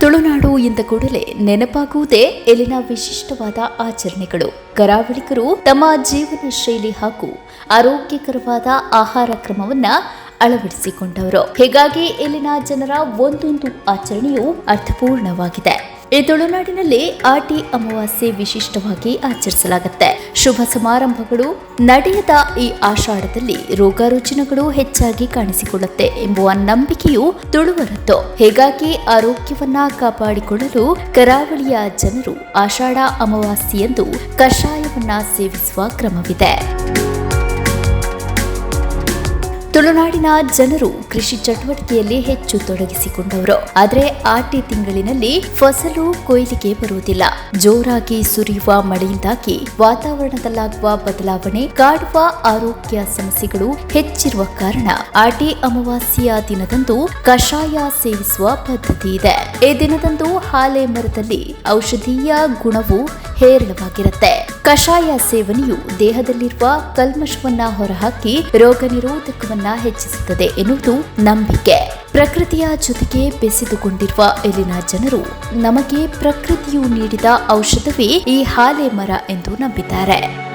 ತುಳುನಾಡು ಎಂದ ಕೂಡಲೇ ನೆನಪಾಗುವುದೇ ಇಲ್ಲಿನ ವಿಶಿಷ್ಟವಾದ ಆಚರಣೆಗಳು. ಕರಾವಳಿಗರು ತಮ್ಮ ಜೀವನ ಶೈಲಿ ಹಾಗೂ ಆರೋಗ್ಯಕರವಾದ ಆಹಾರ ಕ್ರಮವನ್ನ ಅಳವಡಿಸಿಕೊಂಡವರು. ಹೀಗಾಗಿ ಇಲ್ಲಿನ ಜನರ ಒಂದೊಂದು ಆಚರಣೆಯು ಅರ್ಥಪೂರ್ಣವಾಗಿದೆ. ಈ ತುಳುನಾಡಿನಲ್ಲಿ ಆಟಿ ಅಮಾವಾಸ್ಯೆ ವಿಶಿಷ್ಟವಾಗಿ ಆಚರಿಸಲಾಗುತ್ತೆ. ಶುಭ ಸಮಾರಂಭಗಳು ನಡೆಯದ ಈ ಆಷಾಢದಲ್ಲಿ ರೋಗ ರುಜಿನಗಳು ಹೆಚ್ಚಾಗಿ ಕಾಣಿಸಿಕೊಳ್ಳುತ್ತೆ ಎಂಬುವ ನಂಬಿಕೆಯು ತುಳುವರದ್ದು. ಹೀಗಾಗಿ ಆರೋಗ್ಯವನ್ನ ಕಾಪಾಡಿಕೊಳ್ಳಲು ಕರಾವಳಿಯ ಜನರು ಆಷಾಢ ಅಮಾವಾಸ್ಯೆಯಂದು ಕಷಾಯವನ್ನ ಸೇವಿಸುವ ಕ್ರಮವಿದೆ. ತುಳುನಾಡಿನ ಜನರು ಕೃಷಿ ಚಟುವಟಿಕೆಯಲ್ಲಿ ಹೆಚ್ಚು ತೊಡಗಿಸಿಕೊಂಡವರು. ಆದರೆ ಆಟಿ ತಿಂಗಳಿನಲ್ಲಿ ಫಸಲು ಕೊಯ್ಲಿಗೆ ಬರುವುದಿಲ್ಲ. ಜೋರಾಗಿ ಸುರಿಯುವ ಮಳೆಯಿಂದಾಗಿ ವಾತಾವರಣದಲ್ಲಾಗುವ ಬದಲಾವಣೆ, ಕಾಡುವ ಆರೋಗ್ಯ ಸಮಸ್ಯೆಗಳು ಹೆಚ್ಚಿರುವ ಕಾರಣ ಆಟಿ ಅಮಾವಾಸ್ಯೆಯ ದಿನದಂದು ಕಷಾಯ ಸೇವಿಸುವ ಪದ್ಧತಿ ಇದೆ. ಈ ದಿನದಂದು ಹಾಲೆ ಮರದಲ್ಲಿ ಔಷಧೀಯ ಗುಣವು ಹೇರಳವಾಗಿರುತ್ತೆ. ಕಷಾಯ ಸೇವನೆಯು ದೇಹದಲ್ಲಿರುವ ಕಲ್ಮಶವನ್ನ ಹೊರಹಾಕಿ ರೋಗ ನಿರೋಧಕವನ್ನ ಹೆಚ್ಚಿಸುತ್ತದೆ ಎನ್ನುವುದು ನಂಬಿಕೆ. ಪ್ರಕೃತಿಯ ಜೊತೆಗೆ ಬೆಸೆದುಕೊಂಡಿರುವ ಇಲ್ಲಿನ ಜನರು ನಮಗೆ ಪ್ರಕೃತಿಯು ನೀಡಿದ ಔಷಧವೇ ಈ ಹಾಲೆ ಮರ ಎಂದು ನಂಬಿದ್ದಾರೆ.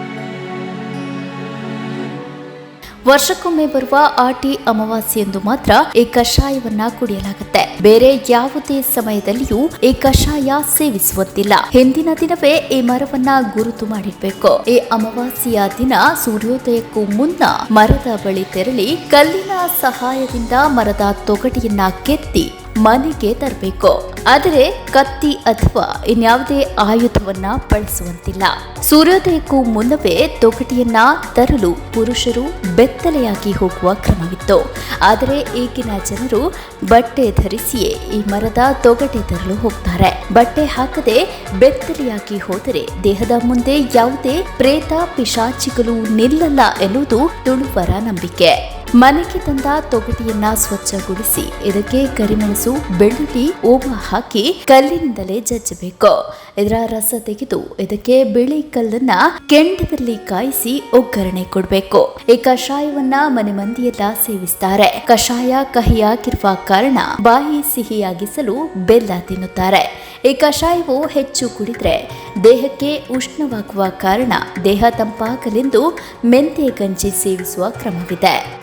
ವರ್ಷಕ್ಕೊಮ್ಮೆ ಬರುವ ಆಟಿ ಅಮಾವಾಸ್ಯೆಯಂದು ಮಾತ್ರ ಈ ಕಷಾಯವನ್ನ ಕುಡಿಯಲಾಗುತ್ತೆ. ಬೇರೆ ಯಾವುದೇ ಸಮಯದಲ್ಲಿಯೂ ಈ ಕಷಾಯ ಸೇವಿಸುವಂತಿಲ್ಲ. ಹಿಂದಿನ ದಿನವೇ ಈ ಮರವನ್ನ ಗುರುತು ಮಾಡಿರ್ಬೇಕು. ಈ ಅಮಾವಾಸ್ಯೆಯ ದಿನ ಸೂರ್ಯೋದಯಕ್ಕೂ ಮುನ್ನ ಮರದ ಬಳಿ ತೆರಳಿ ಕಲ್ಲಿನ ಸಹಾಯದಿಂದ ಮರದ ತೊಗಟಿಯನ್ನ ಕೆತ್ತಿ ಮನೆಗೆ ತರಬೇಕು. ಆದರೆ ಕತ್ತಿ ಅಥವಾ ಇನ್ಯಾವುದೇ ಆಯುಧವನ್ನ ಬಳಸುವಂತಿಲ್ಲ. ಸೂರ್ಯೋದಯಕ್ಕೂ ಮುನ್ನವೇ ತೊಗಟಿಯನ್ನ ತರಲು ಪುರುಷರು ಬೆತ್ತಲೆಯಾಗಿ ಹೋಗುವ ಕ್ರಮವಿತ್ತು. ಆದರೆ ಈಗಿನ ಜನರು ಬಟ್ಟೆ ಧರಿಸಿಯೇ ಈ ಮರದ ತೊಗಟೆ ತರಲು ಹೋಗ್ತಾರೆ. ಬಟ್ಟೆ ಹಾಕದೆ ಬೆತ್ತಲೆಯಾಗಿ ಹೋದರೆ ದೇಹದ ಮುಂದೆ ಯಾವುದೇ ಪ್ರೇತ, ಪಿಶಾಚಿಗಳು ನಿಲ್ಲಲ್ಲ ಎನ್ನುವುದು ತುಳುವರ ನಂಬಿಕೆ. ಮನೆಗೆ ತಂದ ತೊಗಟೆಯನ್ನ ಸ್ವಚ್ಛಗೊಳಿಸಿ, ಇದಕ್ಕೆ ಕರಿಮೆಣಸು, ಬೆಳ್ಳುಳ್ಳಿ, ಓಮ ಹಾಕಿ ಕಲ್ಲಿನಿಂದಲೇ ಜಜ್ಜಬೇಕು. ಇದರ ರಸ ತೆಗೆದು ಇದಕ್ಕೆ ಬಿಳಿ ಕಲ್ಲನ್ನ ಕೆಂಡದಲ್ಲಿ ಕಾಯಿಸಿ ಒಗ್ಗರಣೆ ಕೊಡಬೇಕು. ಈ ಕಷಾಯವನ್ನ ಮನೆ ಮಂದಿಯೆಲ್ಲ ಸೇವಿಸ್ತಾರೆ. ಕಷಾಯ ಕಹಿಯಾಗಿರುವ ಕಾರಣ ಬಾಯಿ ಸಿಹಿಯಾಗಿಸಲು ಬೆಲ್ಲ ತಿನ್ನುತ್ತಾರೆ. ಈ ಕಷಾಯವು ಹೆಚ್ಚು ಕುಡಿದ್ರೆ ದೇಹಕ್ಕೆ ಉಷ್ಣವಾಗುವ ಕಾರಣ ದೇಹ ತಂಪಾಗಲೆಂದು ಮೆಂತೆ ಗಂಜಿ ಸೇವಿಸುವ ಕ್ರಮವಿದೆ.